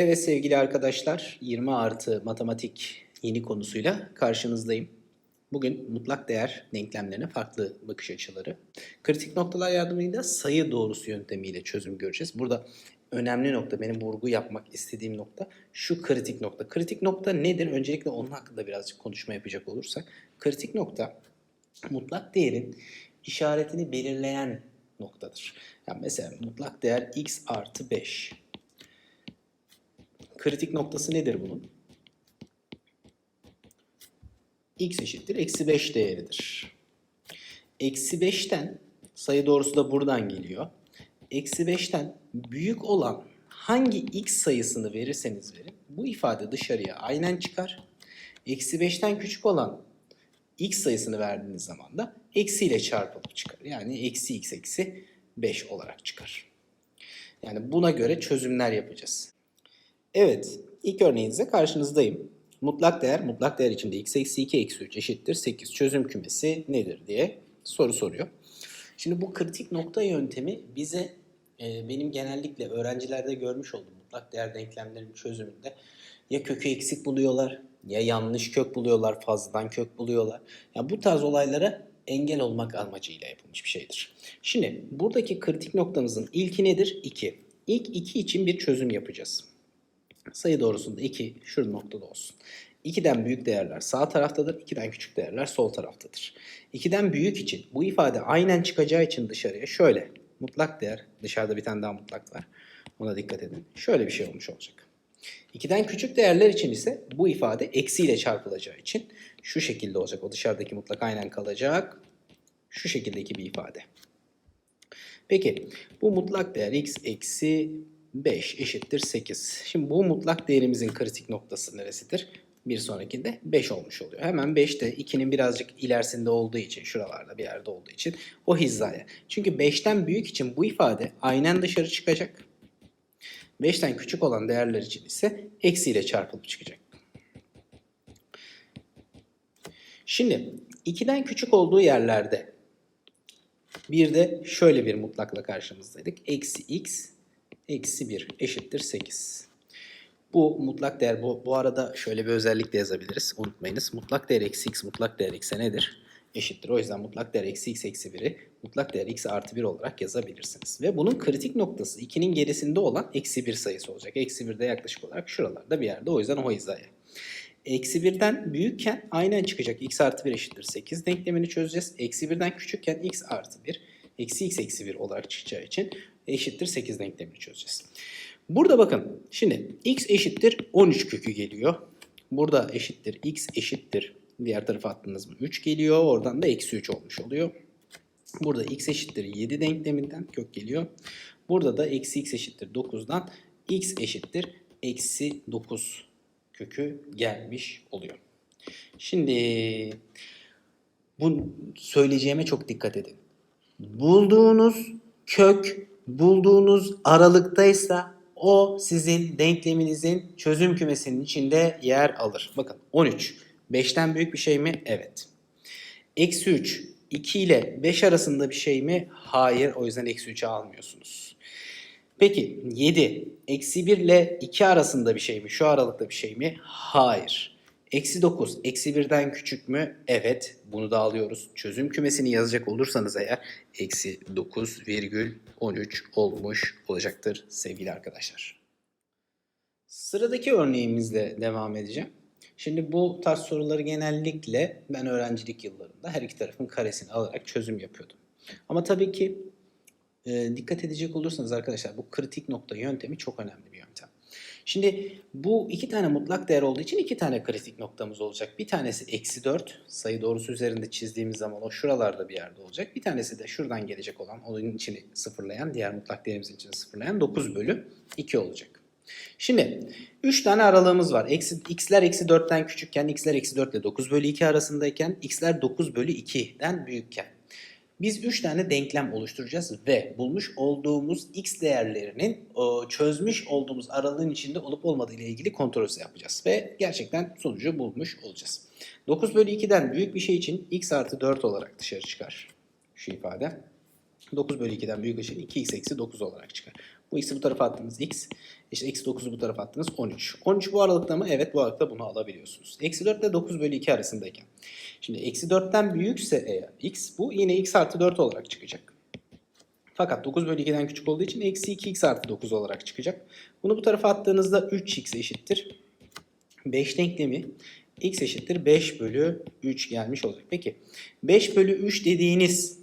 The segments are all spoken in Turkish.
Evet sevgili arkadaşlar 20 artı matematik yeni konusuyla karşınızdayım. Bugün mutlak değer denklemlerine farklı bakış açıları. Kritik noktalar yardımıyla sayı doğrusu yöntemiyle çözüm göreceğiz. Burada önemli nokta, benim vurgu yapmak istediğim nokta şu kritik nokta. Kritik nokta nedir? Öncelikle onun hakkında birazcık konuşma yapacak olursak. Kritik nokta mutlak değerin işaretini belirleyen noktadır. Yani mesela mutlak değer x artı 5. Kritik noktası nedir bunun? x eşittir eksi 5 değeridir. Eksi 5'ten sayı doğrusu da buradan geliyor. Eksi 5'ten büyük olan hangi x sayısını verirseniz verin bu ifade dışarıya aynen çıkar. Eksi 5'ten küçük olan x sayısını verdiğiniz zaman da eksiyle çarpılıp çıkar. Yani eksi x eksi 5 olarak çıkar. Yani buna göre çözümler yapacağız. Evet, ilk örneğinizde karşınızdayım. Mutlak değer, mutlak değer içinde x eksi 2 eksi 3 eşittir 8 çözüm kümesi nedir diye soru soruyor. Şimdi bu kritik nokta yöntemi bize e, benim genellikle öğrencilerde görmüş olduğum mutlak değer denklemlerinin çözümünde ya kökü eksik buluyorlar ya yanlış kök buluyorlar, fazladan kök buluyorlar. Yani bu tarz olaylara engel olmak amacıyla yapılmış bir şeydir. Şimdi buradaki kritik noktamızın ilki nedir? 2. İlk 2 için bir çözüm yapacağız. Sayı doğrusunda 2 şu noktada olsun. 2'den büyük değerler sağ taraftadır, 2'den küçük değerler sol taraftadır. 2'den büyük için bu ifade aynen çıkacağı için dışarıya şöyle mutlak değer, dışarıda bir tane daha mutlak var. Ona dikkat edin. Şöyle bir şey olmuş olacak. 2'den küçük değerler için ise bu ifade eksiyle çarpılacağı için şu şekilde olacak. O dışarıdaki mutlak aynen kalacak. Şu şekildeki bir ifade. Peki bu mutlak değer x eksi 5 eşittir 8. Şimdi bu mutlak değerimizin kritik noktası neresidir? Bir sonrakinde 5 olmuş oluyor. Hemen 5 de 2'nin birazcık ilerisinde olduğu için, şuralarda bir yerde olduğu için o hizaya. Çünkü 5'ten büyük için bu ifade aynen dışarı çıkacak. 5'ten küçük olan değerler için ise eksiyle çarpılıp çıkacak. Şimdi 2'den küçük olduğu yerlerde bir de şöyle bir mutlakla karşımızdaydık. Eksi x eksi 1 eşittir 8. Bu mutlak değer bu, bu arada şöyle bir özellik de yazabiliriz. Unutmayınız. Mutlak değer eksi x mutlak değer x'e nedir? Eşittir. O yüzden mutlak değer eksi x eksi 1'i mutlak değer x artı 1 olarak yazabilirsiniz. Ve bunun kritik noktası 2'nin gerisinde olan eksi 1 sayısı olacak. Eksi 1 de yaklaşık olarak şuralarda bir yerde. O yüzden o hizaya. Eksi 1'den büyükken aynen çıkacak. x artı 1 eşittir 8 denklemini çözeceğiz. Eksi 1'den küçükken x artı 1 eksi x eksi 1 olarak çıkacağı için eşittir 8 denklemini çözeceğiz. Burada bakın şimdi x eşittir 13 kökü geliyor. Burada eşittir x eşittir diğer tarafa attınız mı 3 geliyor. Oradan da eksi 3 olmuş oluyor. Burada x eşittir 7 denkleminden kök geliyor. Burada da eksi x eşittir 9'dan x eşittir eksi 9 kökü gelmiş oluyor. Şimdi bu söyleyeceğime çok dikkat edin. Bulduğunuz kök bulduğunuz aralıktaysa o sizin denkleminizin çözüm kümesinin içinde yer alır. Bakın 13. 5'ten büyük bir şey mi? Evet. Eksi 3. 2 ile 5 arasında bir şey mi? Hayır. O yüzden eksi 3'ü almıyorsunuz. Peki 7. Eksi 1 ile 2 arasında bir şey mi? Şu aralıkta bir şey mi? Hayır. Eksi 9, eksi 1'den küçük mü? Evet, bunu da alıyoruz. Çözüm kümesini yazacak olursanız eğer eksi 9 virgül 13 olmuş olacaktır sevgili arkadaşlar. Sıradaki örneğimizle devam edeceğim. Şimdi bu tarz soruları genellikle ben öğrencilik yıllarında her iki tarafın karesini alarak çözüm yapıyordum. Ama tabii ki e, dikkat edecek olursanız arkadaşlar bu kritik nokta yöntemi çok önemli bir yöntem. Şimdi bu iki tane mutlak değer olduğu için iki tane kritik noktamız olacak. Bir tanesi eksi 4 sayı doğrusu üzerinde çizdiğimiz zaman o şuralarda bir yerde olacak. Bir tanesi de şuradan gelecek olan onun içini sıfırlayan diğer mutlak değerimizin içini sıfırlayan 9 bölü 2 olacak. Şimdi 3 tane aralığımız var. Eksi, x'ler eksi 4'ten küçükken x'ler eksi 4 ile 9 bölü 2 arasındayken x'ler 9 bölü 2'den büyükken. Biz 3 tane denklem oluşturacağız ve bulmuş olduğumuz x değerlerinin çözmüş olduğumuz aralığın içinde olup olmadığı ile ilgili kontrol yapacağız. Ve gerçekten sonucu bulmuş olacağız. 9 bölü 2'den büyük bir şey için x artı 4 olarak dışarı çıkar. Şu ifade. 9 bölü 2'den büyük için 2x eksi 9 olarak çıkar. Bu x'i bu tarafa attınız x. İşte eksi 9'u bu tarafa attınız 13. 13 bu aralıkta mı? Evet bu aralıkta bunu alabiliyorsunuz. Eksi 4 ile 9 bölü 2 arasındayken. Şimdi eksi 4'ten büyükse eğer x bu yine x artı 4 olarak çıkacak. Fakat 9 bölü 2'den küçük olduğu için eksi 2x artı 9 olarak çıkacak. Bunu bu tarafa attığınızda 3x eşittir. 5 denklemi x eşittir 5 bölü 3 gelmiş olacak. Peki 5 bölü 3 dediğiniz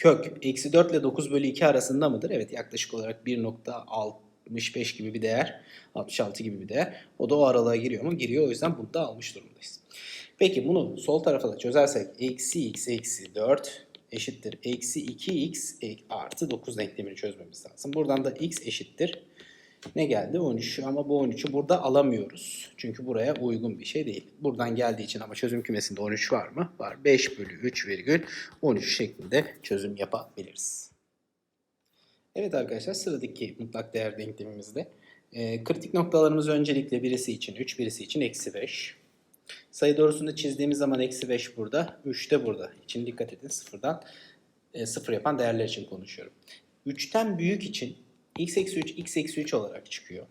kök eksi 4 ile 9 bölü 2 arasında mıdır? Evet yaklaşık olarak 1.65 gibi bir değer. 66 gibi bir değer. O da o aralığa giriyor mu? Giriyor. O yüzden bunu da almış durumdayız. Peki bunu sol tarafa da çözersek eksi x eksi 4 eşittir eksi 2x e- artı 9 denklemini çözmemiz lazım. Buradan da x eşittir. Ne geldi? 13 ama bu 13'ü burada alamıyoruz. Çünkü buraya uygun bir şey değil. Buradan geldiği için ama çözüm kümesinde 13 var mı? Var. 5 bölü 3 virgül 13 şeklinde çözüm yapabiliriz. Evet arkadaşlar sıradaki mutlak değer denklemimizde e, kritik noktalarımız öncelikle birisi için 3, birisi için eksi 5. Sayı doğrusunda çizdiğimiz zaman eksi 5 burada, 3 de burada. İçin dikkat edin sıfırdan e, sıfır yapan değerler için konuşuyorum. 3'ten büyük için x eksi 3, x eksi 3 olarak çıkıyor.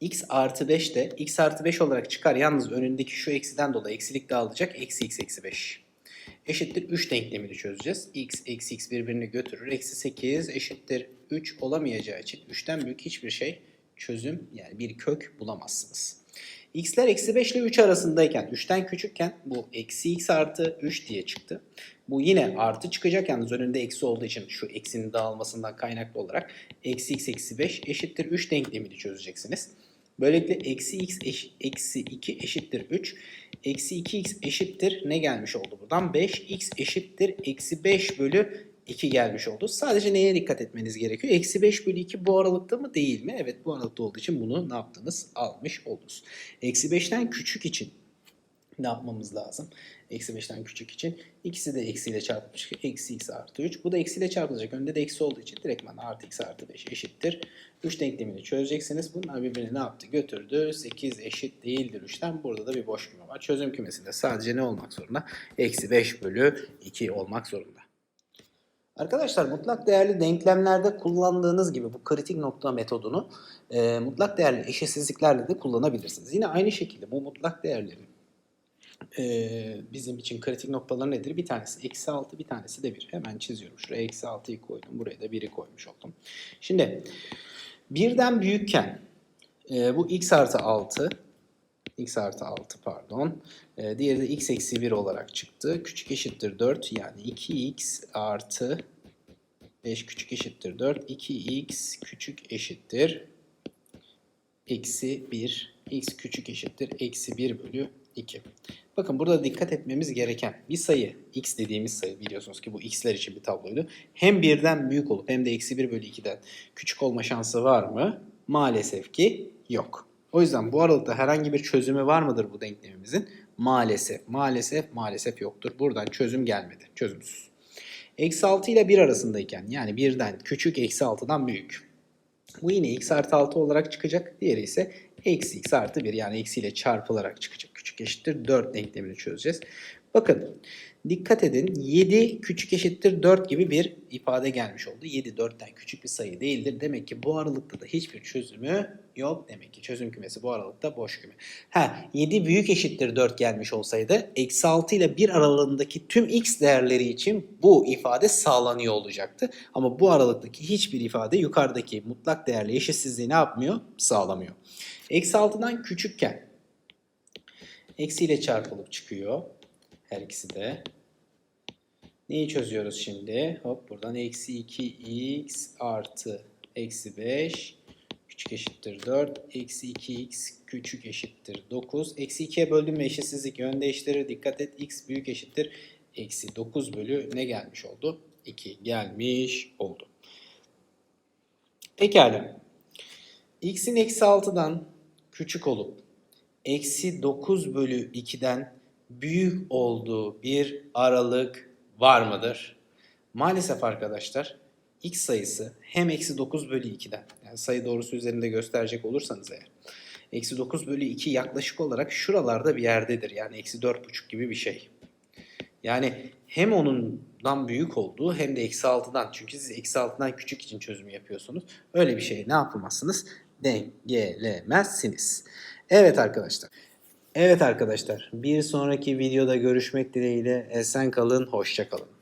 x artı 5 de x artı 5 olarak çıkar. Yalnız önündeki şu eksiden dolayı eksilik dağılacak. Eksi x eksi 5. Eşittir 3 denklemini çözeceğiz. x eksi x birbirini götürür. Eksi 8 eşittir 3 olamayacağı için 3'ten büyük hiçbir şey çözüm yani bir kök bulamazsınız. x'ler eksi 5 ile 3 arasındayken 3'ten küçükken bu eksi x artı 3 diye çıktı. Bu yine artı çıkacak yalnız önünde eksi olduğu için şu eksinin dağılmasından kaynaklı olarak eksi x eksi 5 eşittir 3 denklemini çözeceksiniz. Böylelikle eksi x eş, eksi 2 eşittir 3. Eksi 2x eşittir ne gelmiş oldu buradan? 5x eşittir eksi 5 bölü 2 gelmiş oldu. Sadece neye dikkat etmeniz gerekiyor? Eksi 5 bölü 2 bu aralıkta mı değil mi? Evet bu aralıkta olduğu için bunu ne yaptınız? Almış oldunuz. Eksi 5'ten küçük için ne yapmamız lazım? Eksi 5'ten küçük için. ikisi de eksiyle çarpılmış. Eksi x artı 3. Bu da eksiyle çarpılacak. Önde de eksi olduğu için direktman artı x artı 5 eşittir. 3 denklemini çözeceksiniz. Bunlar birbirini ne yaptı? Götürdü. 8 eşit değildir 3'ten. Burada da bir boş küme var. Çözüm kümesinde sadece ne olmak zorunda? Eksi 5 bölü 2 olmak zorunda. Arkadaşlar mutlak değerli denklemlerde kullandığınız gibi bu kritik nokta metodunu e, mutlak değerli eşitsizliklerle de kullanabilirsiniz. Yine aynı şekilde bu mutlak değerlerin e, bizim için kritik noktaları nedir? Bir tanesi eksi 6 bir tanesi de 1. Hemen çiziyorum. Şuraya eksi 6'yı koydum. Buraya da 1'i koymuş oldum. Şimdi birden büyükken e, bu x artı 6 x artı 6 pardon. E, diğeri de x eksi 1 olarak çıktı. Küçük eşittir 4 yani 2x artı 5 küçük eşittir 4. 2x küçük eşittir eksi 1. x küçük eşittir eksi 1 bölü 2. Bakın burada dikkat etmemiz gereken bir sayı x dediğimiz sayı biliyorsunuz ki bu x'ler için bir tabloydu. Hem birden büyük olup hem de eksi 1 bölü 2'den küçük olma şansı var mı? Maalesef ki yok. O yüzden bu aralıkta herhangi bir çözümü var mıdır bu denklemimizin? Maalesef, maalesef, maalesef yoktur. Buradan çözüm gelmedi. Çözümsüz. Eksi 6 ile 1 arasındayken yani 1'den küçük eksi 6'dan büyük. Bu yine x artı 6 olarak çıkacak. Diğeri ise eksi x artı 1 yani eksiyle çarpılarak çıkacak. Küçük eşittir 4 denklemini çözeceğiz. Bakın dikkat edin 7 küçük eşittir 4 gibi bir ifade gelmiş oldu. 7 4'ten küçük bir sayı değildir. Demek ki bu aralıkta da hiçbir çözümü yok. Demek ki çözüm kümesi bu aralıkta boş küme. Ha 7 büyük eşittir 4 gelmiş olsaydı eksi 6 ile 1 aralığındaki tüm x değerleri için bu ifade sağlanıyor olacaktı. Ama bu aralıktaki hiçbir ifade yukarıdaki mutlak değerli eşitsizliği ne yapmıyor? Sağlamıyor. Eksi 6'dan küçükken eksiyle çarpılıp çıkıyor. Her ikisi de. Neyi çözüyoruz şimdi? Hop buradan eksi 2x artı eksi 5 küçük eşittir 4. Eksi 2x küçük eşittir 9. Eksi 2'ye böldüm ve eşitsizlik yön değiştirir. Dikkat et x büyük eşittir. Eksi 9 bölü ne gelmiş oldu? 2 gelmiş oldu. Pekala. x'in eksi 6'dan küçük olup eksi 9 bölü 2'den büyük olduğu bir aralık var mıdır? Maalesef arkadaşlar x sayısı hem eksi 9 bölü 2'den yani sayı doğrusu üzerinde gösterecek olursanız eğer eksi 9 bölü 2 yaklaşık olarak şuralarda bir yerdedir. Yani eksi 4,5 gibi bir şey. Yani hem onundan büyük olduğu hem de eksi 6'dan. Çünkü siz eksi 6'dan küçük için çözümü yapıyorsunuz. Öyle bir şeye ne yapamazsınız? Dengelemezsiniz. Evet arkadaşlar. Evet arkadaşlar bir sonraki videoda görüşmek dileğiyle esen kalın hoşça kalın.